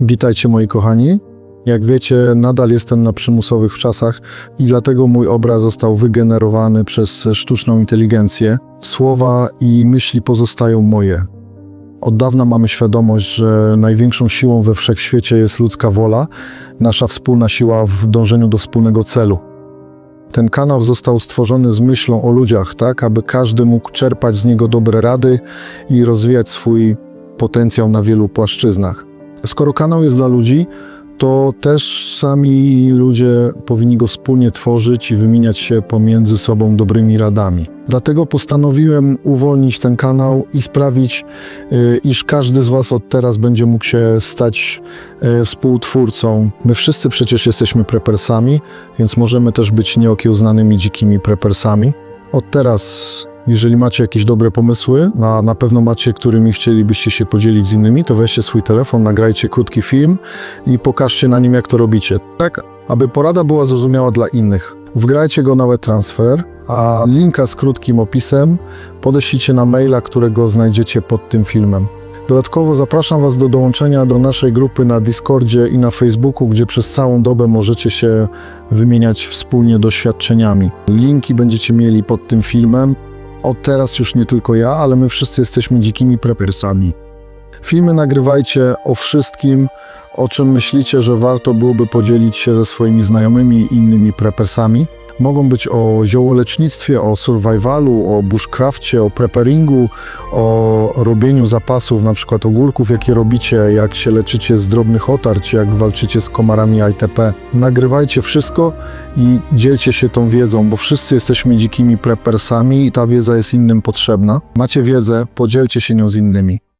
Witajcie moi kochani. Jak wiecie, nadal jestem na przymusowych czasach i dlatego mój obraz został wygenerowany przez sztuczną inteligencję. Słowa i myśli pozostają moje. Od dawna mamy świadomość, że największą siłą we wszechświecie jest ludzka wola, nasza wspólna siła w dążeniu do wspólnego celu. Ten kanał został stworzony z myślą o ludziach, tak aby każdy mógł czerpać z niego dobre rady i rozwijać swój potencjał na wielu płaszczyznach. Skoro kanał jest dla ludzi, to też sami ludzie powinni go wspólnie tworzyć i wymieniać się pomiędzy sobą dobrymi radami. Dlatego postanowiłem uwolnić ten kanał i sprawić, y, iż każdy z Was od teraz będzie mógł się stać y, współtwórcą. My wszyscy przecież jesteśmy prepersami, więc możemy też być nieokiełznanymi dzikimi prepersami. Od teraz, jeżeli macie jakieś dobre pomysły, a na pewno macie, którymi chcielibyście się podzielić z innymi, to weźcie swój telefon, nagrajcie krótki film i pokażcie na nim, jak to robicie. Tak, aby porada była zrozumiała dla innych. Wgrajcie go na WeTransfer, a linka z krótkim opisem podeślijcie na maila, którego znajdziecie pod tym filmem. Dodatkowo zapraszam Was do dołączenia do naszej grupy na Discordzie i na Facebooku, gdzie przez całą dobę możecie się wymieniać wspólnie doświadczeniami. Linki będziecie mieli pod tym filmem. Od teraz już nie tylko ja, ale my wszyscy jesteśmy dzikimi prepersami. Filmy nagrywajcie o wszystkim, o czym myślicie, że warto byłoby podzielić się ze swoimi znajomymi i innymi prepersami. Mogą być o ziołolecznictwie, o survivalu, o bushcrafcie, o preparingu, o robieniu zapasów, na przykład ogórków, jakie robicie, jak się leczycie z drobnych otarć, jak walczycie z komarami ITP. Nagrywajcie wszystko i dzielcie się tą wiedzą, bo wszyscy jesteśmy dzikimi prepersami i ta wiedza jest innym potrzebna. Macie wiedzę, podzielcie się nią z innymi.